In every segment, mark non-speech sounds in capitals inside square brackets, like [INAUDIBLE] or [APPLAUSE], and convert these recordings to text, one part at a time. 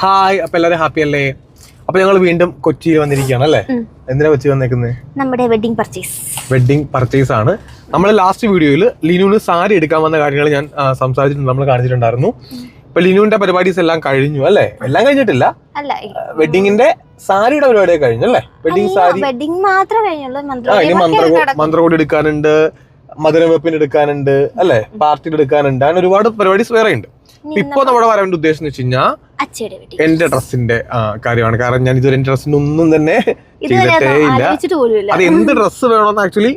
Hi അപ്പൊ എല്ലാവരും happy അല്ലേ? അപ്പൊ ഞങ്ങൾ വീണ്ടും കൊച്ചിയിൽ വന്നിരിക്കുകയാണ് അല്ലേ? എന്തിനാ കൊച്ചി വന്നേക്കുന്നത് നമ്മുടെ വെഡിങ് പർച്ചേസ് വെഡിങ് പർച്ചേസ് ആണ്. നമ്മൾ ലാസ്റ്റ് വീഡിയോയിൽ ലിനുവിന് സാരി എടുക്കാൻ വന്ന കാര്യങ്ങൾ ഞാൻ സംസാരിച്ചിട്ടുണ്ട് നമ്മൾ കാണിച്ചിട്ടുണ്ടായിരുന്നു. ഇപ്പൊ ലിനുവിന്റെ പരിപാടീസ് എല്ലാം കഴിഞ്ഞു അല്ലേ? എല്ലാം കഴിഞ്ഞിട്ടില്ല? വെഡിങ്ങിന്റെ സാരിയുടെ പരിപാടി കഴിഞ്ഞു അല്ലേ? വെഡിങ് സാരി വെഡിങ് മാത്രമേ കഴിഞ്ഞുള്ളൂ. മന്ത്രകോടി എടുക്കാനുണ്ട് മധുരവെപ്പിന് എടുക്കാനുണ്ട് അല്ലെ? പാർട്ടി എടുക്കാനുണ്ട്. അങ്ങനെ ഒരുപാട് പരിപാടീസ് വേറെ ഉണ്ട് ഇപ്പൊ നമ്മുടെ വരവിന്റെ ഉദ്ദേശം എന്ന് വെച്ച് കഴിഞ്ഞാൽ എന്റെ ഡ്രസ്സിന്റെ കാര്യമാണ്. കാരണം ഞാൻ ഇതുവരെ എന്റെ ഡ്രസ്സിന്റെ ഒന്നും തന്നെ ചെയ്തിട്ടേ ഇല്ല. അത് എന്ത് ഡ്രസ്സ് വേണമെന്ന് ആക്ച്വലി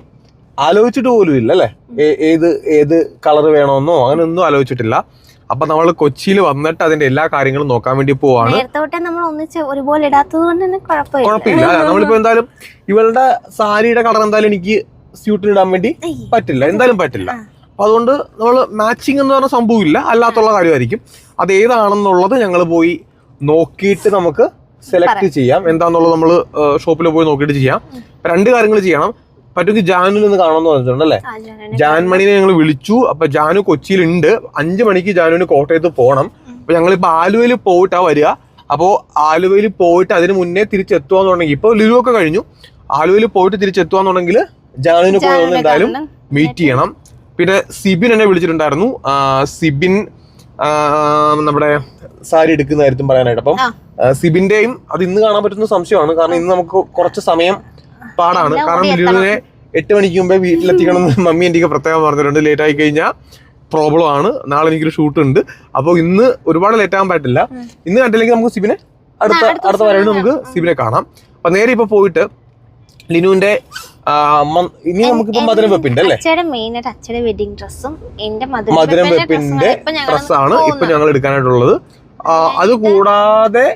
ആലോചിച്ചിട്ട് പോലും ഇല്ല അല്ലേ ഏത് ഏത് കളർ വേണമെന്നോ അങ്ങനെ ഒന്നും ആലോചിച്ചിട്ടില്ല. അപ്പൊ നമ്മൾ കൊച്ചിയിൽ വന്നിട്ട് അതിന്റെ എല്ലാ കാര്യങ്ങളും നോക്കാൻ വേണ്ടി പോവാണ്. കുഴപ്പമില്ല. നമ്മളിപ്പോ എന്തായാലും ഇവളുടെ സാരിയുടെ കളർ എന്തായാലും എനിക്ക് സ്യൂട്ടിൽ ഇടാൻ വേണ്ടി പറ്റില്ല. എന്തായാലും പറ്റില്ല. അപ്പൊ അതുകൊണ്ട് നമ്മൾ മാച്ചിങ് എന്ന് പറഞ്ഞ സംഭവമില്ല. അല്ലാത്തുള്ള കാര്യമായിരിക്കും. അത് ഏതാണെന്നുള്ളത് ഞങ്ങൾ പോയി നോക്കിയിട്ട് നമുക്ക് സെലക്ട് ചെയ്യാം. എന്താണെന്നുള്ളത് നമ്മൾ ഷോപ്പിൽ പോയി നോക്കിയിട്ട് ചെയ്യാം. രണ്ട് കാര്യങ്ങൾ ചെയ്യണം. പറ്റുമെങ്കിൽ ജാനുവിൽ നിന്ന് കാണാമെന്ന് പറഞ്ഞിട്ടുണ്ട് അല്ലേ. ജാൻമണിനെ ഞങ്ങൾ വിളിച്ചു. അപ്പൊ ജാനു കൊച്ചിയിലുണ്ട്. അഞ്ചു മണിക്ക് ജാനുവിന് കോട്ടയത്ത് പോകണം. അപ്പൊ ഞങ്ങളിപ്പോ ആലുവയിൽ പോയിട്ടാ വരിക. അപ്പോ ആലുവയിൽ പോയിട്ട് അതിന് മുന്നേ ഇപ്പൊ ലുലു ഒക്കെ കഴിഞ്ഞു. ആലുവയിൽ പോയിട്ട് തിരിച്ചെത്തുവാന്നുണ്ടെങ്കിൽ ജാനുവിനെ പോയി എന്തായാലും മീറ്റ് ചെയ്യണം. പിന്നെ സിബിൻ എന്നെ വിളിച്ചിട്ടുണ്ടായിരുന്നു. സിബിൻ നമ്മുടെ സാരി എടുക്കുന്നതായിരിക്കും പറയാനായിട്ട്. അപ്പം സിബിന്റെയും അത് ഇന്ന് കാണാൻ പറ്റുന്ന സംശയമാണ്. കാരണം ഇന്ന് നമുക്ക് കുറച്ച് സമയം പാടാണ്. കാരണം ലുലുവിനെ എട്ട് മണിക്ക് മുമ്പേ വീട്ടിലെത്തിക്കണം എന്ന് മമ്മി എനിക്ക് പ്രത്യേകം പറഞ്ഞിട്ടുണ്ട്. ലേറ്റ് ആയി കഴിഞ്ഞാൽ പ്രോബ്ലം ആണ്. നാളെ എനിക്കൊരു ഷൂട്ട് ഉണ്ട്. അപ്പോൾ ഇന്ന് ഒരുപാട് ലേറ്റ് ആകാൻ പറ്റില്ല ഇന്ന് കണ്ടില്ലെങ്കിൽ നമുക്ക് സിബിനെ അടുത്ത അടുത്ത വരവിന് നമുക്ക് സിബിനെ കാണാം. അപ്പൊ നേരെ ഇപ്പൊ പോയിട്ട് മ- ഇനി നമുക്കിപ്പോ മധുരം വെപ്പിന്റെ അല്ലേ? അച്ഛയുടെ മെയിൻ ആയിട്ട് അച്ഛയുടെ വെഡിങ് ഡ്രസ്സും എന്റെ മധുരം വെപ്പിന്റെ ഡ്രസ്സാണ് ഇപ്പൊ ഞങ്ങൾ എടുക്കാനായിട്ടുള്ളത്. അത് കൂടാതെ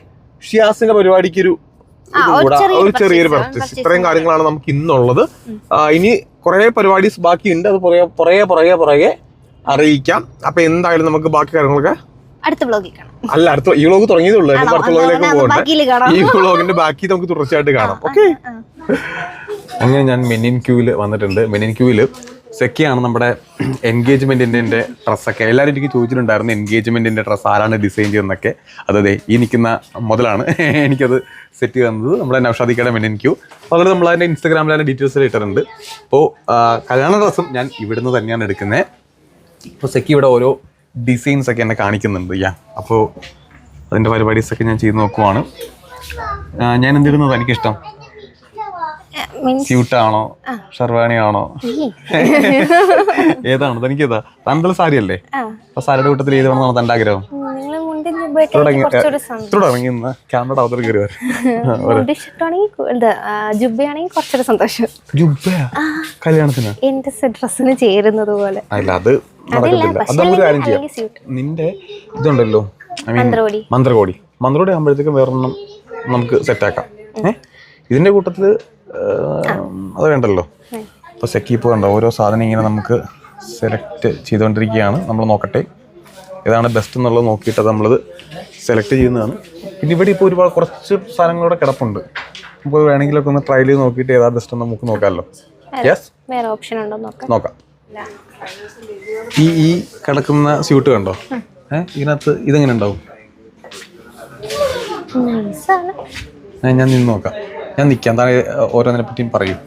ഷിയാസിന്റെ പരിപാടിക്ക് ഒരു ഒരു ചെറിയൊരു പർച്ചേസ് ഇത്രയും കാര്യങ്ങളാണ് നമുക്ക് ഇന്നുള്ളത്. ഇനി കുറെ പരിപാടീസ് ബാക്കിയുണ്ട്. അത് പുറകെ പുറകെ പുറകെ പുറകെ അറിയിക്കാം. അപ്പൊ എന്തായാലും നമുക്ക് ബാക്കി കാര്യങ്ങളൊക്കെ അടുത്ത ബ്ലോഗിൽ കാണാം. അല്ല അടുത്ത ഈ വ്ലോഗ് തുടങ്ങിയതേ ഉള്ളൂ. അടുത്ത വ്ലോഗിലേക്ക് പോകണ്ട. ഈ വ്ലോഗിന്റെ ബാക്കി നമുക്ക് തുടർച്ചയായിട്ട് കാണാം. ഓക്കെ. അങ്ങനെ ഞാൻ മെനിൻ ക്യൂവിൽ വന്നിട്ടുണ്ട്. മെനിൻ ക്യൂവിൽ സെക്കിയാണ് നമ്മുടെ എൻഗേജ്മെന്റിന്റെ ഡ്രസ്സൊക്കെ എല്ലാവരും എനിക്ക് ചോദിച്ചിട്ടുണ്ടായിരുന്നു എൻഗേജ്മെന്റിന്റെ ഡ്രസ്സ് ആരാണ് ഡിസൈൻ ചെയ്യുന്നതൊക്കെ. അതെ ഈ നിൽക്കുന്ന മുതലാണ് [LAUGHS] എനിക്കത് സെറ്റ് തന്നത്. നമ്മുടെ നൗഷാദിക്കയുടെ മെനിൻ ക്യൂ. അപ്പോൾ നമ്മൾ അതിന്റെ ഇൻസ്റ്റാഗ്രാമിൽ അതിന്റെ ഡീറ്റെയിൽസ് ഇട്ടിട്ടുണ്ട്. അപ്പോൾ കല്യാണ ഡ്രസ്സും ഞാൻ ഇവിടുന്ന് തന്നെയാണ് എടുക്കുന്നത് അപ്പോൾ സെക്കി ഇവിടെ ഓരോ ഡിസൈൻസ് ഒക്കെ എന്നെ കാണിക്കുന്നുണ്ട്. യാ അപ്പോൾ അതിന്റെ പരിപാടീസൊക്കെ ഞാൻ ചെയ്ത് നോക്കുവാണ്. ഞാൻ എന്തിരുന്നത് എനിക്കിഷ്ടം? മീൻസ് ഷർവാണി ആണോ? [LAUGHS] ഏതാണ്? തനിക്ക് ഏതാ താങ്കൾ സാരി അല്ലേ അപ്പൊ സാരിയുടെ കൂട്ടത്തിൽ ഏത് വേണമെന്നാണ് തന്റെ ആഗ്രഹം? തുടങ്ങി കുറച്ചൊരു സന്തോഷം. തുടങ്ങി നിന്ന് ക്യാമറയുടെ അവതരം കയറി വരും. [LAUGHS] മുണ്ട് ജുബയാണെങ്കിൽ കുറച്ചൊരു സന്തോഷം. ജുബ്ബയാ കല്യാണത്തിന്? എന്റെ ഡ്രസ്സിന് ചേരുന്നത് പോലെ. അല്ല അത് നടക്കത്തില്ല. അത് നമുക്ക് കാര്യം ചെയ്യാം. നിന്റെ ഇതുണ്ടല്ലോ മന്ത്രകോടി. മന്ത്രകോടി. ആകുമ്പോഴത്തേക്കും വേറൊന്നും നമുക്ക് സെറ്റാക്കാം ഏഹ് ഇതിന്റെ കൂട്ടത്തിൽ അത് വേണ്ടല്ലോ. അപ്പോൾ സെക്കി ഇപ്പോൾ കണ്ടോ ഓരോ സാധനം ഇങ്ങനെ നമുക്ക് സെലക്ട് ചെയ്തുകൊണ്ടിരിക്കുകയാണ് നമ്മൾ നോക്കട്ടെ. ഏതാണ് ബെസ്റ്റ് എന്നുള്ളത് നോക്കിയിട്ട് അത് നമ്മളത് സെലക്ട് ചെയ്യുന്നതാണ്. പിന്നെ ഇവിടെ ഇപ്പോൾ ഒരുപാട് കുറച്ച് സാധനങ്ങളൂടെ കിടപ്പുണ്ട്. നമുക്ക് വേണമെങ്കിലൊക്കെ ഒന്ന് ട്രയൽ ചെയ്ത് നോക്കിയിട്ട് ഏതാ ബെസ്റ്റ് എന്ന് നമുക്ക് നോക്കാമല്ലോ. യെസ് വേറെ ഓപ്ഷൻ ഉണ്ടോ നോക്കാം. നോക്കാം. ഈ ഈ കിടക്കുന്ന സ്യൂട്ട് കണ്ടോ? ഏഹ് ഇതിനകത്ത് ഇതെങ്ങനെ ഉണ്ടാവും? ഞാൻ നിന്ന് നോക്കാം. ഞാൻ നിൽക്കാം താഴെ ഓരോന്നിനെ പറ്റിയും പറയും.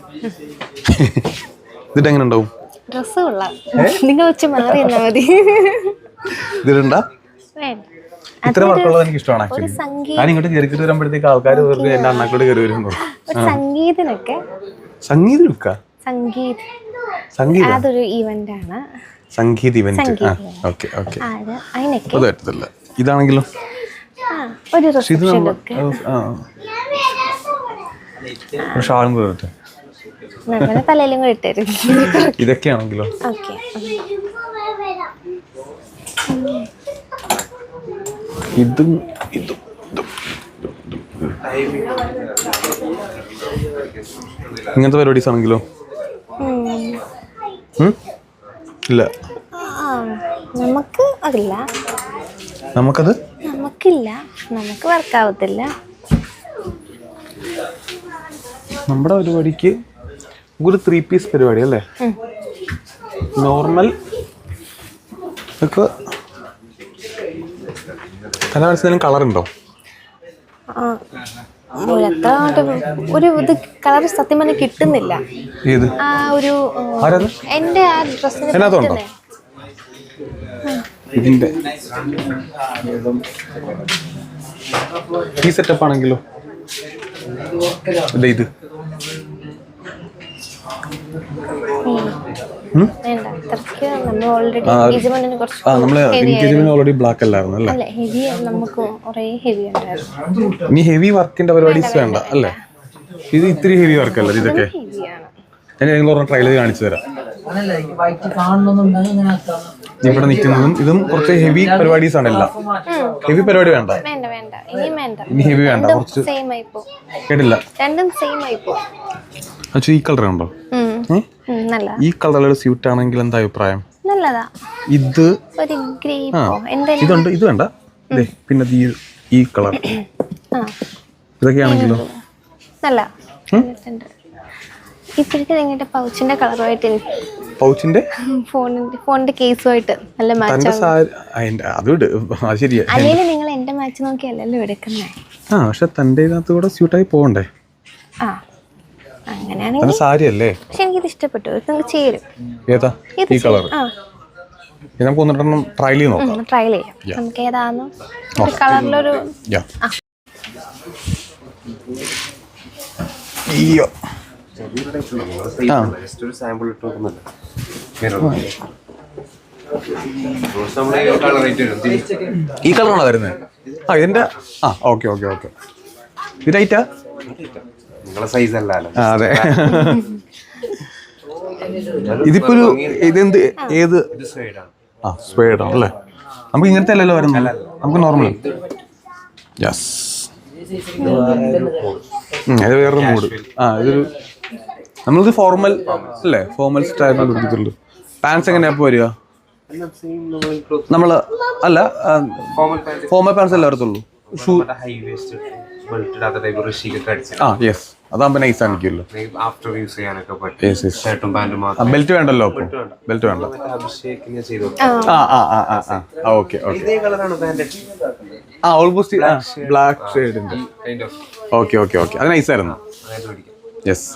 ഇതിട്ട് എങ്ങനെ ഉണ്ടാവും? നിങ്ങൾ വെച്ച് മാറി മതി. ഇതിടണ്ട വേണ്ട. ഇത്ര വർക്കുള്ളത് എനിക്ക് ഇഷ്ടമാണ് ആക്ച്വലി ഞാൻ ഇങ്ങോട്ട് കയറി കയറി വരുമ്പോഴത്തേക്ക് ആൾക്കാർ വെറുതെ എന്റെ അണ്ണാക്കോട് കയറി വരുന്നു സംഗീതനൊക്കെ. സംഗീതം സംഗീത്. സംഗീതം? അതൊരു ഇവന്റ്. ആണ് സംഗീത ഇവന്റ്. Okay okay. അത് അതിനൊക്കെ ഇതാണെങ്കിലും. ആ, ഒരു പക്ഷെ ഇത് റിസപ്ഷൻ നമ്മൾ ലുക്ക് ആ ഒരു ഷാളും ഇടട്ടെ നമ്മുടെ തലയിലും കൂടെ ഇട്ടരും. ഇതൊക്കെയാണെങ്കിലോ? ഓക്കെ. ഇതും, ഇതും. ഇങ്ങനത്തെ പരിപാടീസ് ആണെങ്കിലോ ഇല്ല. നമുക്ക് അതില്ല. നമുക്കത്? നമുക്കില്ല. നമുക്ക് വർക്കാവത്തില്ല നമ്മുടെ പരിപാടിക്ക് ഒരു ത്രീ പീസ് പരിപാടി അല്ലേ? നോർമൽ ഇപ്പൊ മനസ്സിലും കളർ ഉണ്ടോ? ഒരു ഇത് കളർ സത്യം പറഞ്ഞാൽ കിട്ടുന്നില്ല. ആ ഒരു എന്റെ ആ ഡ്രസ്സിന്? ഇതിന്റെ ഈ സെറ്റപ്പ് ആണെങ്കിലോ? ഇത് ഉം? വേണ്ട അത്രയ്ക്ക് നമ്മൾ ഓൾറെഡി ആ, ഇജുമണ്ടിന് കുറച്ച് ആ നമ്മൾ heavy എൻഗേജ്മെന്റ് ഓൾറെഡി ബ്ലാക്ക് അല്ലായിരുന്നു അല്ലേ? ഇനി ഹെവി വർക്കിന്റെ പരിപാടീസ് വേണ്ട അല്ലേ? ഇത് ഇത്തിരി ഹെവി വർക്ക് അല്ലേ ഇതൊക്കെ? ഞാൻ നിങ്ങൾ പറഞ്ഞ ട്രയൽ കാണിച്ചു തരാം. ഇവിടെ നിൽക്കുന്നതും ഇതും കുറച്ച് ഹെവി പരിപാടീസ് ആണ് എല്ലാം. ഹെവി പരിപാടി വേണ്ട. ഇനി ഹെവി വേണ്ട. കുറച്ച് കേട്ടില്ല. രണ്ടും സെയിം ആയി അച്ഛൻ ഈ കളർ ഉണ്ടോ ഈ കളറിൽ സ്യൂട്ട് ആണെങ്കിൽ എന്താ അഭിപ്രായം? നല്ലതാ. ഇത് ഒരു ഇതുണ്ട് ഇത് വേണ്ട. പിന്നെ ഈ കളർ. ആ. ഇതൊക്കെയാണെങ്കിലോ? നല്ല പൗച്ചിന്റെ കളറുമായിട്ട് പൗച്ചിന്റെ? ഫോണിന്റെ ഫോണിന്റെ കേസുമായിട്ട് നല്ല മാച്ച് അല്ലെങ്കിൽ നിങ്ങൾ എന്റെ മാച്ച് നോക്കിയല്ലല്ലോ എടുക്കുന്നേ? ആ പക്ഷെ തന്റെ ഇതിനകത്ത് കൂടെ സ്യൂട്ടായി പോകണ്ടേ ആ. അങ്ങനെയാണെങ്കിൽ പക്ഷെ എനിക്കിത് ഇഷ്ടപ്പെട്ടു. ഇത് നിങ്ങൾക്ക് ചേരും. ഏതാ? ഈ കളർ ആ. നമുക്ക് ഒന്നിട്ടെണ്ണം ട്രയൽ ചെയ്ത് നോക്കാം. ട്രൈ ചെയ്യാം. നമുക്ക് ഏതാന്ന്? ഒരു കളറിലൊരു. അയ്യോ. ഈ കളറാണോ വരുന്നത്? ആ ഇതിന്റെ ആ ഓക്കെ ഓക്കെ ഓക്കെ. ഇത് റൈറ്റാ നിങ്ങളെ സൈസ് അല്ലല്ലോ. അതെ. [LAUGHS] ഇതിപ്പോ ഒരു ഇതെന്ത് ഏത്? ആ സ്വേഡ് ആണല്ലേ നമുക്ക് ഇങ്ങനത്തെ അല്ലല്ലോ വരുന്നത്. നമുക്ക് നോർമൽ യെസ് ഇത് വേറൊരു മൂഡ് ആ ഇതൊരു നമ്മളിത് ഫോർമൽ അല്ലേ? ഫോർമൽ സ്റ്റൈലാണ് കൊടുത്തിട്ടുള്ളൂ പാൻസ് എങ്ങനെയാ അപ്പോൾ വരിക? നമ്മൾ അല്ല ഫോമൽ ഫോർമൽ പാൻസ് അല്ലേ വരത്തുള്ളൂ? ഷൂ ആ യെസ് അതാകുമ്പോൾ നൈസ് ആണിക്കുമല്ലോ ആഫ്റ്റർ യൂസ് ചെയ്യാനൊക്കെ പറ്റും. ഷർട്ടും മാത്രം. ബെൽറ്റ് വേണ്ടല്ലോ അപ്പൊ? ബെൽറ്റ് വേണ്ട. ചെയ്തു ആ. ആ ആ ആ ആ ആ. ഓക്കെ ഓക്കെ ഇതേ കളറാണ് ആ ഓൾമോസ്റ്റ് ബ്ലാക്ക് ഷെയ്ഡിന്റെ ഓക്കെ ഓക്കെ ഓക്കെ അത് നൈസ് ആയിരുന്നു. യെസ്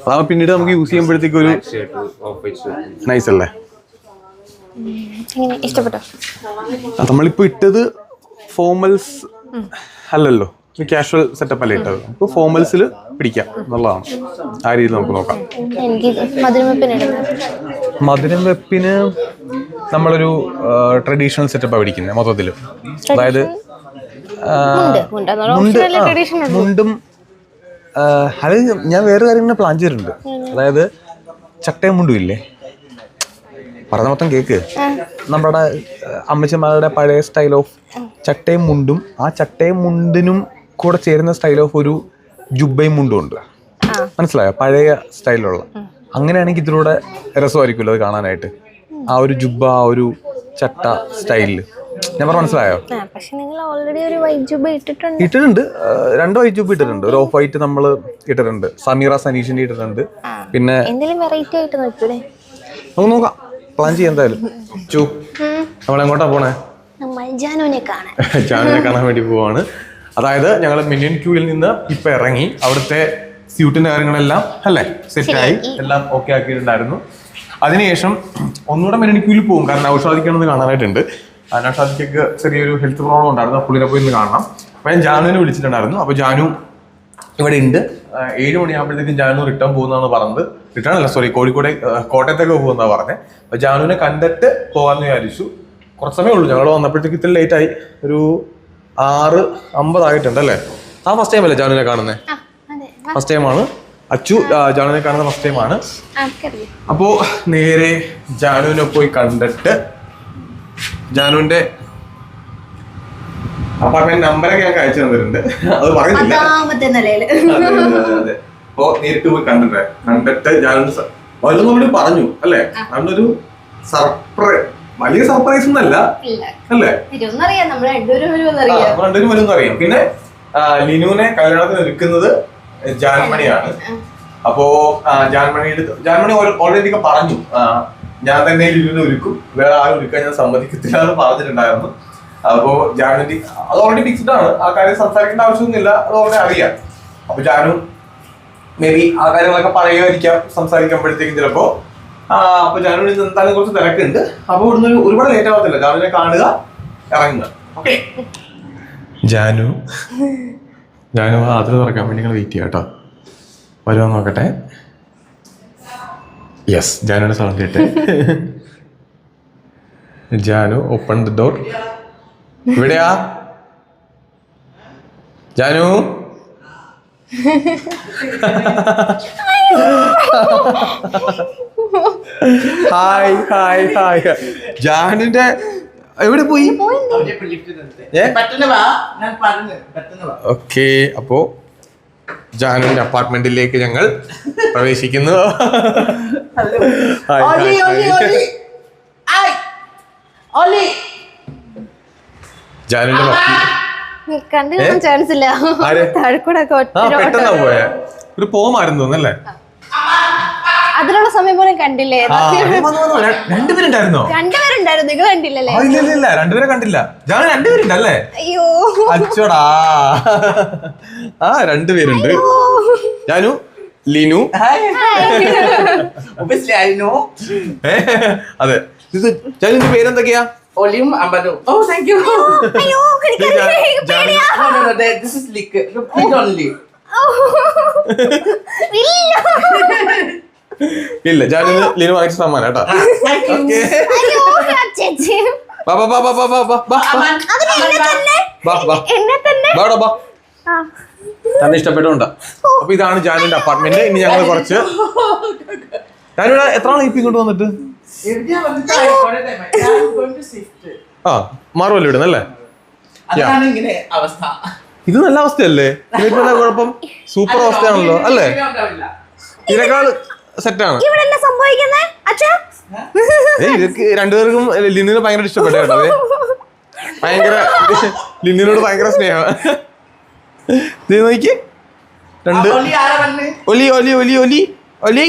അതാകുമ്പോൾ പിന്നീട് നമുക്ക് യൂസ് ചെയ്യുമ്പോഴത്തേക്ക് ഒരു നൈസ് അല്ലേ? ഇഷ്ടപ്പെട്ടോ? നമ്മളിപ്പോ ഇട്ടത് ഫോമൽസ് അല്ലല്ലോ. കാഷ്വൽ സെറ്റപ്പ് അല്ലേ ഇട്ടത്? നമുക്ക് ഫോർമൽസിൽ പിടിക്കാം. എന്നുള്ളതാണ്. ആ രീതിയിൽ നമുക്ക് നോക്കാം. മധുരം വെപ്പിന് നമ്മളൊരു ട്രഡീഷണൽ സെറ്റപ്പാണ് പിടിക്കുന്നത് മൊത്തത്തിൽ അതായത് മുണ്ട് അത് ഞാൻ വേറെ കാര്യം ഇങ്ങനെ പ്ലാൻ ചെയ്തിട്ടുണ്ട്. അതായത് ചട്ടയും മുണ്ടും ഇല്ലേ? പറഞ്ഞ മൊത്തം കേക്ക്. നമ്മുടെ അമ്മച്ചമാരുടെ അമ്മച്ചിമാരുടെ പഴയ സ്റ്റൈൽ ഓഫ് ചട്ടയും മുണ്ടും ആ ചട്ടയും മുണ്ടിനും കൂടെ ചേരുന്ന സ്റ്റൈൽ ഓഫ് ഒരു ജുബയും മുണ്ടും ഉണ്ട്. മനസ്സിലായോ? പഴയ സ്റ്റൈലുള്ള അങ്ങനെയാണെങ്കിൽ ഇതിലൂടെ രസമായിരിക്കുമല്ലോ അത് കാണാനായിട്ട്. ആ ഒരു ജുബ ആ ഒരു ചട്ട സ്റ്റൈലിൽ ഞാൻ പറഞ്ഞു മനസ്സിലായോ? ഇട്ടിട്ടുണ്ട്. രണ്ട് വൈറ്റ് ജുബ് ഇട്ടിട്ടുണ്ട്. ഒരു ഓഫ് വൈറ്റ് നമ്മൾ ഇട്ടിട്ടുണ്ട്. സമീറ സനീഷിന്റെ ഇട്ടിട്ടുണ്ട്. പിന്നെ നമുക്ക് നോക്കാം. പ്ലാൻ ചെയ്യാം എന്തായാലും. ചു. നമ്മൾ എങ്ങോട്ടാ പോണേ [LAUGHS] ജാനുവിനെ കാണാൻ വേണ്ടി പോവാണ്. അതായത് ഞങ്ങൾ മിനിയൻ ക്യൂവിൽ നിന്ന് ഇപ്പൊ ഇറങ്ങി അവിടുത്തെ സ്യൂട്ടിന്റെ കാര്യങ്ങളെല്ലാം അല്ലേ? സെറ്റായി എല്ലാം ഓക്കെ ആക്കിയിട്ടുണ്ടായിരുന്നു. അതിനുശേഷം ഒന്നുകൂടെ മിനിയൻ ക്യൂവിൽ പോകും. കാരണം ഔഷാദിക്കാണെന്ന് കാണാനായിട്ടുണ്ട്. ഔഷാദിക്കൊക്കെ ചെറിയൊരു ഹെൽത്ത് പ്രോബ്ലം ഉണ്ടായിരുന്നു. പുള്ളിനെ പോയി ഒന്ന് കാണണം. അപ്പൊ ഞാൻ ജാനുവിനെ വിളിച്ചിട്ടുണ്ടായിരുന്നു. അപ്പൊ ജാനു ഇവിടെ ഉണ്ട്. ഏഴ് മണിയാകുമ്പോഴത്തേക്കും ജാനു റിട്ടേൺ പോകുന്നതാണ് പറഞ്ഞത്. റിട്ടേൺ അല്ല സോറി കോഴിക്കോട് കോട്ടയത്തേക്ക് പോകുന്നതാണ് പറഞ്ഞത്. അപ്പൊ ജാനുവിനെ കണ്ടിട്ട് പോകാമെന്ന് വിചാരിച്ചു. കുറച്ച് സമയമേ ഉള്ളൂ. ഞങ്ങൾ വന്നപ്പോഴത്തേക്ക് ഇത്തിരി ലേറ്റ് ആയി. ഒരു ആറ് അമ്പതായിട്ടുണ്ട് അല്ലേ? ആ ഫസ്റ്റ് ടൈം അല്ലേ ജാനുവിനെ കാണുന്നത് ഫസ്റ്റ് ടൈമാണ് അച്ചു ജാനുവിനെ കാണുന്ന ഫസ്റ്റ് ടൈമാണ് ആണ്. അപ്പോ നേരെ ജാനുവിനെ പോയി കണ്ടിട്ട് ജാനുവിന്റെ അപ്പാർട്ട്മെന്റ് നമ്പറൊക്കെ ഞാൻ അയച്ചു തന്നിട്ടുണ്ട്. അത് പറയുന്നില്ല. അപ്പോ നേരിട്ട് പോയി കണ്ടിട്ട് കണ്ടിട്ട് ഞാൻ വലുതോട് പറഞ്ഞു അല്ലേ? അന്നൊരു സർപ്രൈസ് വലിയ സർപ്രൈസ് ഒന്നല്ല അല്ല. രണ്ടുപേരും വരും അറിയാം പിന്നെ ലിനുവിനെ കല്യാണത്തിന് ഒരുക്കുന്നത് ജാൻമണിയാണ്. അപ്പോ ജാൻമണിയുടെ ജാൻമണി ഓൾറെഡി പറഞ്ഞു. ഞാൻ തന്നെ ലിനുവിനെ ഒരുക്കും. വേറെ ആരും ഒരുക്കാൻ ഞാൻ സമ്മതിക്കത്തില്ല എന്ന് പറഞ്ഞിട്ടുണ്ടായിരുന്നു. അപ്പോ ജാൻമണി അത് ഓൾറെഡി ഫിക്സ്ഡ് ആണ്. ആ കാര്യം സംസാരിക്കേണ്ട ആവശ്യമൊന്നുമില്ല. അത് ഓൾറെഡി അറിയാം. അപ്പൊ ജാനു മേ ബി ആ കാര്യങ്ങളൊക്കെ പറയുമായിരിക്കാം സംസാരിക്കുമ്പോഴത്തേക്കും ചിലപ്പോ. ആ, അപ്പൊ ജാനുവിന് ഇന്ന് എന്തായാലും കുറച്ച് തിരക്കുണ്ട്. അപ്പൊ ഇവിടുന്ന് ഒരു- ഒരുപാട് ലേറ്റ് ആവത്തില്ല. ജാനുവിനെ കാണുക ഇറങ്ങുക. ഓക്കെ ജാനു. ജാനു അതിൽ തുറക്കാൻ വേണ്ടി നിങ്ങൾ വെയിറ്റ് ചെയ്യാം കേട്ടോ. വരുമോ നോക്കട്ടെ? യെസ് ജാനുവിന്റെ സൗണ്ട് കേട്ടെ ജാനു ഓപ്പൺ ദ ഡോർ ഇവിടെയാ? ജാനു? [LAUGHS] [LAUGHS] [LAUGHS] ഹായ് ഹായ് ഹായ് ജാനിന്റെ എവിടെ പോയി? ഓക്കെ അപ്പോ ജാനുവിന്റെ അപ്പാർട്ട്മെന്റിലേക്ക് ഞങ്ങൾ പ്രവേശിക്കുന്നു. ജാനുവിന്റെ പെട്ടെന്നാ പോയ. ഒരു പോമായിരുന്നു തോന്നല്ലേ അതിനുള്ള സമയം പോലും കണ്ടില്ലേ? രണ്ടുപേരുണ്ടായിരുന്നോ? രണ്ടുപേരുണ്ടായിരുന്നു. നിങ്ങൾ കണ്ടില്ലല്ലേ ഇല്ല രണ്ടുപേരുണ്ടല്ലേ? അയ്യോ. അച്ചോടാ. ആ രണ്ടുപേരുണ്ട്. ഞാനു ലിനു. അതെ. ഇത് ജാനുവിന്റെ പേരെന്തൊക്കെയാ? ഒലിയും അമ്പലു ഓ ദിസ് ലിക്ക് ഓൺലി ഇല്ല ഞാനിത് ലിനു വാങ്ങിച്ച സമ്മാനം കേട്ടോ. തന്നെ? ഇഷ്ടപ്പെട്ടുണ്ടോ അപ്പൊ ഇതാണ് ജാനുവിന്റെ അപ്പാർട്ട്മെന്റ് ഇനി ഞങ്ങൾ കുറച്ച് ഞാനിവിടെ എത്ര ആണ് ഇപ്പൊ ഇങ്ങോട്ട് വന്നിട്ട്? ആ മാറുമല്ലോ ഇവിടെ അല്ലേ? ഇത് നല്ല അവസ്ഥയല്ലേ? കുഴപ്പം സൂപ്പർ അവസ്ഥയാണല്ലോ അല്ലേ ഇതിനേക്കാൾ സെറ്റാണ്. ഇവിടെ എന്താ സംഭവിക്കുന്നേ? അച്ഛാ? ഇവർക്ക് രണ്ടുപേർക്കും ലിനിന് ഭയങ്കര ഇഷ്ടപ്പെട്ടു കേട്ടോ ഭയങ്കര ലിനിനോട് ഭയങ്കര സ്നേഹമാണ് നോക്കി രണ്ട്. ഒലി ഒലി ഒലി ഒലി ഒലി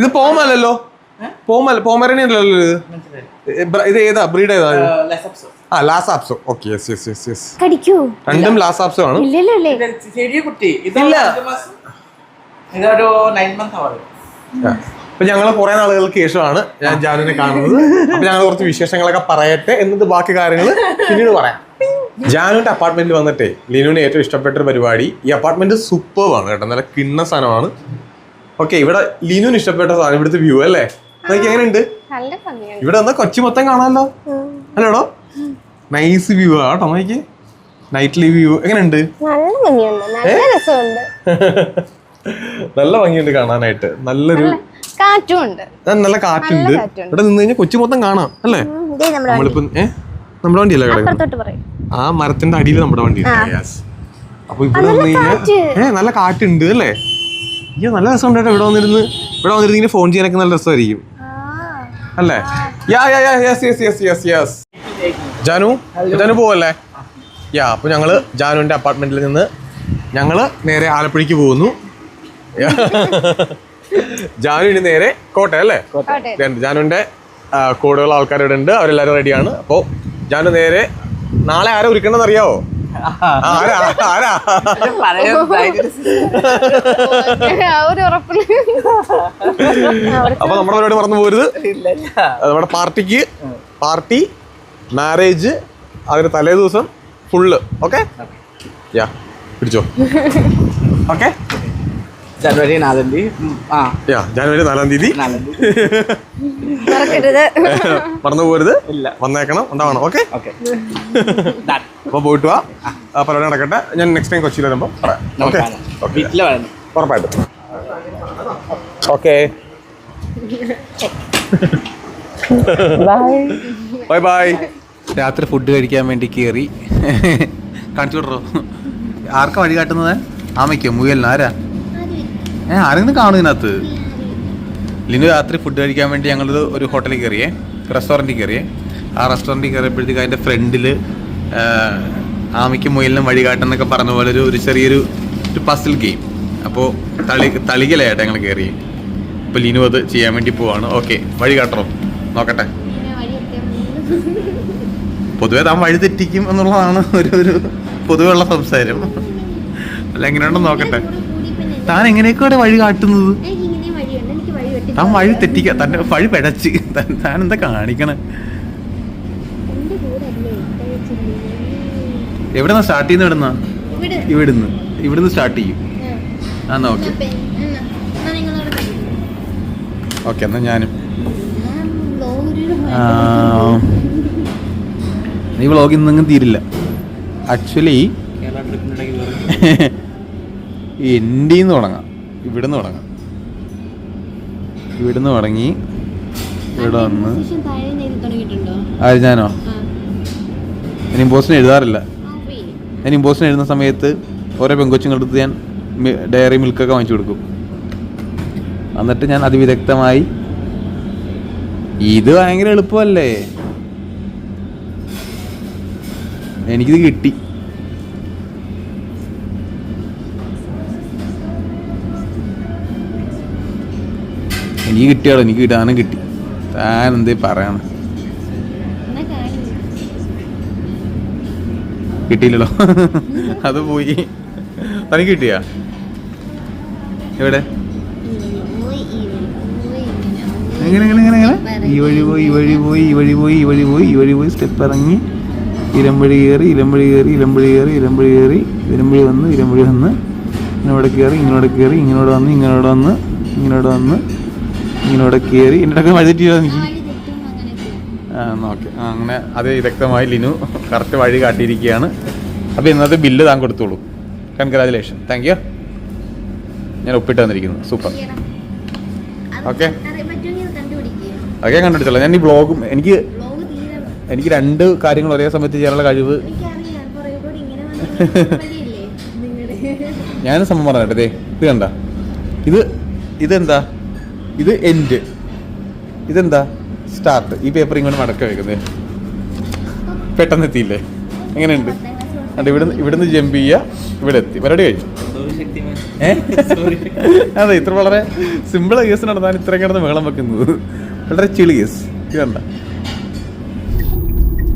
ഇത് പോമല്ലോ പോമല്ല പോമരണി അല്ലല്ലോ ഇത് ഇത് ഏതാ? ബ്രീഡ് ഏതാ ആ Lhasa Apso. Okay yes yes yes yes. രണ്ടും ലാസാപ്സോ ആണ്. ഇല്ല ഇതൊരു നയൻ മന്ത്. അപ്പൊ ഞങ്ങൾ കുറെ നാളുകൾക്ക് ശേഷമാണ് ഞാൻ ജാനുവിനെ കാണുന്നത്. അപ്പൊ ഞങ്ങൾ കുറച്ച് വിശേഷങ്ങളൊക്കെ പറയട്ടെ എന്നിട്ട് ബാക്കി കാര്യങ്ങൾ പിന്നീട് പറയാം. ജാനുവിന്റെ അപ്പാർട്ട്മെന്റിൽ വന്നിട്ട് ലിനുവിന് ഏറ്റവും ഇഷ്ടപ്പെട്ട ഒരു പരിപാടി. ഈ അപ്പാർട്ട്മെന്റ് സൂപ്പർവാണ് കേട്ടോ. നല്ല കിണ്ണ സാധനമാണ്. ഓക്കെ ഇവിടെ ലിനുവിന് ഇഷ്ടപ്പെട്ട സാധനം ഇവിടുത്തെ വ്യൂ അല്ലേ? നോക്കി എങ്ങനെയുണ്ട്? ഇവിടെ വന്നാൽ കൊച്ചി മൊത്തം കാണാമല്ലോ അല്ലേടോ? നൈസ് വ്യൂ ആ കേട്ടോ നോക്കി നൈറ്റ്ലി വ്യൂ എങ്ങനെയുണ്ട്? നല്ല ഭംഗിയുണ്ട്. നല്ല രസമുണ്ട്. [LAUGHS] നല്ല ഭംഗിയുണ്ട് കാണാനായിട്ട്. നല്ലൊരു നല്ല കാറ്റുണ്ട്. നല്ല കാറ്റുണ്ട്. ഇവിടെ നിന്ന് കഴിഞ്ഞാൽ കൊച്ചു മൊത്തം കാണാം അല്ലേ. നമ്മളിപ്പം ഏ? നമ്മുടെ വണ്ടിയല്ലേ കിടക്കുന്നത് ആ മരത്തിന്റെ അടിയിൽ നമ്മുടെ വണ്ടി അപ്പൊ ഇവിടെ വന്നു കഴിഞ്ഞാൽ. ഏ നല്ല കാറ്റുണ്ട് അല്ലേ? അയ്യോ നല്ല രസമുണ്ട് കേട്ടോ ഇവിടെ വന്നിരുന്ന്. ഇവിടെ വന്നിരുന്ന് ഇങ്ങനെ ഫോൺ ചെയ്യാനൊക്കെ നല്ല രസമായിരിക്കും. അല്ലേ? Yeah yeah yeah yes yes yes yes yes Janu Janu പോവല്ലേ? യാ അപ്പൊ ഞങ്ങൾ ജാനുവിന്റെ അപ്പാർട്ട്മെന്റിൽ നിന്ന് ഞങ്ങൾ നേരെ ആലപ്പുഴയ്ക്ക് പോകുന്നു. [LAUGHS] ജാനു ഇനി നേരെ കോട്ടയം അല്ലേ? ജാനുവിന്റെ കൂടുതൽ കൂടെയുള്ള ആൾക്കാർ ഇവിടെ ഉണ്ട്. അവരെല്ലാരും റെഡിയാണ് അപ്പോ ജാനു നേരെ നാളെ ആരെ ഒരുക്കണമെന്ന് അറിയാവോ [LAUGHS] ആരാ? ആരാ? അപ്പൊ നമ്മുടെ പരിപാടി മറന്നു പോരുത്. നമ്മുടെ പാർട്ടിക്ക് പാർട്ടി മാരേജ് അതിന് തലേ ദിവസം ഫുള്ള് ഓക്കെ യാ പിടിച്ചോ. [LAUGHS] ഓക്കെ ജനുവരി നാലാം തീയതി. ആ. യാ ജനുവരി നാലാം തീയതി. നാലാം തീയതി. മറക്കരുത്. [LAUGHS] മറന്നു പോരുത് ഇല്ല. വന്നേക്കണം ഉണ്ടാവണം. ഓക്കെ? ഓക്കെ. അപ്പൊ പോയിട്ട് വാ. പരിപാടി നടക്കട്ടെ. ഞാൻ നെക്സ്റ്റ് ടൈം കൊച്ചിയിൽ വരുമ്പോൾ പറയാം. ഓക്കെ? വീട്ടിൽ വരണം ഉറപ്പായിട്ടും. ഓക്കെ. ബൈ ബൈ രാത്രി ഫുഡ് കഴിക്കാൻ വേണ്ടി കയറി കാണിച്ചു വിടറോ ആർക്കാ വഴി കാട്ടുന്നത്? ആമയ്ക്കോ? മുയലിന്? ആരാ ഏ ആരെങ്കിലും കാണും ഇതിനകത്ത് ലിനു രാത്രി ഫുഡ് കഴിക്കാൻ വേണ്ടി ഞങ്ങൾ ഒരു ഹോട്ടലിൽ കയറിയേ റെസ്റ്റോറന്റിൽ കയറിയേ. ആ റെസ്റ്റോറന്റിൽ കയറിയപ്പോഴത്തേക്ക് അതിന്റെ ഫ്രണ്ടിൽ ആമയ്ക്ക് മുയലിനും വഴികാട്ടെന്നൊക്കെ പറഞ്ഞ പോലെ ഒരു ഒരു ചെറിയൊരു ഒരു പസിൽ ഗെയിം അപ്പോൾ തളി തളികലായിട്ട് ഞങ്ങൾ കയറി. അപ്പോൾ ലിനു അത് ചെയ്യാൻ വേണ്ടി പോവാണ്. ഓക്കെ വഴി കാട്ടണം? നോക്കട്ടെ. പൊതുവേ താൻ വഴി തെറ്റിക്കും എന്നുള്ളതാണ് ഒരു ഒരു പൊതുവെയുള്ള സംസാരം. അല്ല എങ്ങനെയുണ്ടെന്ന് നോക്കട്ടെ. താൻ എങ്ങനെയൊക്കെയാണ് വഴി കാട്ടുന്നത്? എനിക്ക് ഇങ്ങനെ വഴിയുണ്ട്. എനിക്ക് വഴി വെട്ടി താൻ വഴി തെറ്റിക്ക. തന്റെ വഴി പിഴച്ച് താൻ- എന്താ കാണിക്കണ? എന്റെ കൂടല്ലേ? എവിടെ നിന്ന് സ്റ്റാർട്ട് ചെയ്യുന്ന ഇവിടുന്ന. ഇവിടെ ഇവിടുന്ന്. ഇവിടുന്ന് സ്റ്റാർട്ട് ചെയ്യും. ആ. എന്നാ ഓക്കെ ഓക്കെ എന്നാ ഞാനും. ഞാൻ ബ്ലോഗിലൂടെ ആ, നീ വ്ളോഗ് ഇന്നങ്ങും തീരില്ല. ആക്ച്വലി [LAUGHS] ട്രിപ്പിനുണ്ടെങ്കിൽ എന്റെ തുടങ്ങാം. ഇവിടുന്ന് തുടങ്ങാം. ഇവിടുന്ന് തുടങ്ങി. ഇവിടെ വന്ന് ആര് ഞാനോ? ഞാൻ ഇമ്പോസിന് എഴുതാറില്ല. ഞാൻ ഇമ്പോസിന് എഴുതുന്ന സമയത്ത് ഓരോ പെങ്കൊച്ചുങ്ങളുടെ അടുത്ത് ഞാൻ ഡയറി മിൽക്കൊക്കെ വാങ്ങിച്ചു കൊടുക്കും. എന്നിട്ട് ഞാൻ അതിവിദഗ്ധമായി ഇത് ഭയങ്കര എളുപ്പമല്ലേ? എനിക്കിത് കിട്ടി. എനിക്ക് കിട്ടിയാളോ എനിക്ക് കിട്ടാനും കിട്ടി. താൻ എന്തേ പറയണം? കിട്ടിയില്ലല്ലോ. അത് പോയി. തനിക്ക് കിട്ടിയാ? എവിടെ? എങ്ങനെ എങ്ങനെ എങ്ങനെ എങ്ങനെ? ഈ വഴി പോയി ഈ വഴി പോയി ഈ വഴി പോയി ഈ വഴി പോയി ഈ വഴി പോയി. സ്റ്റെപ്പ് ഇറങ്ങി. ഇരമ്പഴി കയറി ഇരമ്പഴി കയറി ഇരമ്പഴി കയറി ഇരമ്പഴി കയറി. ഇരമ്പഴി വന്ന് ഇരമ്പഴി വന്ന്. ഇങ്ങോട്ട് കയറി ഇങ്ങോട്ട് കയറി ഇങ്ങനോട് വന്ന് ഇങ്ങനോട് വന്ന് ഇങ്ങനോട് വന്ന്. ഇങ്ങോട്ട് കയറി എന്നിട്ടൊക്കെ വഴി തെറ്റിയോ? നോക്കെ അങ്ങനെ അത് വിദഗ്ധമായി ലിനു കറക്റ്റ് വഴി കാട്ടിയിരിക്കുകയാണ്. അപ്പോൾ ഇന്നത്തെ ബില്ല് താൻ കൊടുത്തോളൂ. കൺഗ്രാജുലേഷൻ താങ്ക് യു ഞാൻ ഒപ്പിട്ട് തന്നിരിക്കുന്നു. സൂപ്പർ ഓക്കെ ഓക്കെ അതൊക്കെ കണ്ടെടുത്തോളാം ഞാൻ ഈ ബ്ലോഗും എനിക്ക് എനിക്ക് രണ്ട് കാര്യങ്ങൾ ഒരേ സമയത്ത് ചെയ്യാനുള്ള കഴിവ്. [LAUGHS] ഞാനും ഇങ്ങനെ സംഭവം പറഞ്ഞേ ഇത് കണ്ട. ഇത് ഇതെന്താ? ഇത് എൻഡ് ഇതെന്താ? സ്റ്റാർട്ട് ഈ പേപ്പർ ഇങ്ങോട്ട് മടക്ക വെക്കുന്നത് പെട്ടെന്ന് എത്തിയില്ലേ? എങ്ങനെയുണ്ട്? അണ്ട് ഇവിടുന്ന് ഇവിടുന്ന് ജമ്പ് ചെയ്യുക ഇവിടെ എത്തി. പരിപാടി കഴിഞ്ഞു? അതെ ഇത്ര വളരെ സിമ്പിൾ കേസ് നടന്നാൽ ഇത്രയും കിടന്ന് വേളം വെക്കുന്നത്. വളരെ ചിളി കേസ് ഇത്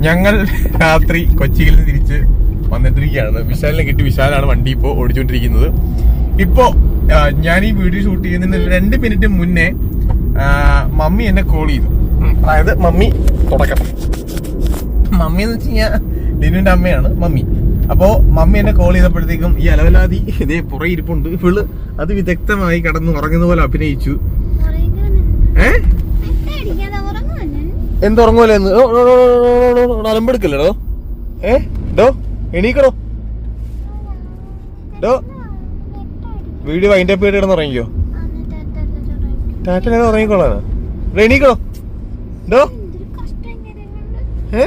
ഞങ്ങൾ രാത്രി കൊച്ചിയിൽ നിന്ന് തിരിച്ച് വന്നിട്ടിരിക്കുകയാണ്. വിശാലിനെ കിട്ടി. വിശാലാണ് വണ്ടി ഇപ്പോൾ ഓടിച്ചുകൊണ്ടിരിക്കുന്നത്. ഇപ്പോ ആ, ഞാൻ ഈ വീഡിയോ ഷൂട്ട് ചെയ്യുന്നതിന് രണ്ട് മിനിറ്റ് മുന്നേ മമ്മി എന്നെ കോൾ ചെയ്തു അതായത് മമ്മി തുടക്കം മമ്മി എന്ന് വെച്ച് കഴിഞ്ഞാൽ ലിനുവിന്റെ അമ്മയാണ് മമ്മി അപ്പോൾ മമ്മി എന്നെ കോൾ ചെയ്തപ്പോഴത്തേക്കും ഈ അലവലാതി ഇതേ പുറ ഇരിപ്പുണ്ട് ഇവൾ അത് വിദഗ്ധമായി കടന്ന് ഉറങ്ങുന്ന പോലെ അഭിനയിച്ചു ഏ എന്ന് അലമ്പെടുക്കല്ലോ ഏ ഡോ എണീക്കടോ ഡോ വീഡിയോ വൈൻഡ് അപ്പ് ചെയ്ത് കിടന്ന് ഉറങ്ങിക്കോ? ടാറ്റ ഉറങ്ങിക്കോളാണ് റെണീക്കോ എന്തോ? ഏ?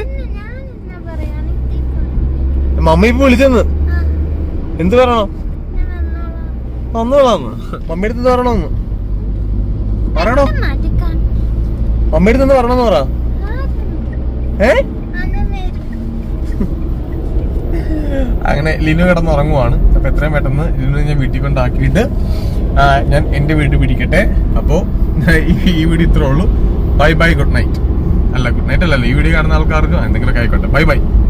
മമ്മി ഇപ്പൊ വിളിച്ചെന്ന്. എന്ത് പറയണോ? വന്നോളാന്ന്. മമ്മിയുടെ അടുത്ത് പറയണോന്ന് പറയണോ? മമ്മിയുടെ അടുത്ത് പറയണോന്ന് പറ. ഏ? അങ്ങനെ ലിനു കിടന്ന് ഉറങ്ങുവാണ് അപ്പൊ എത്രയും പെട്ടെന്ന് ലിനു ഞാൻ വീട്ടിൽ കൊണ്ടാക്കിയിട്ട് ഞാൻ എന്റെ വീട്ടിൽ പിടിക്കട്ടെ. അപ്പോ ഈ- ഈ വീഡിയോ ഇത്രേ ഉള്ളൂ. Bye bye good night. അല്ല ഗുഡ് നൈറ്റ് അല്ലല്ലോ. ഈ വീഡിയോ കാണുന്ന ആൾക്കാർക്ക് എന്തെങ്കിലുമൊക്കെ ആയിക്കോട്ടെ. Bye bye.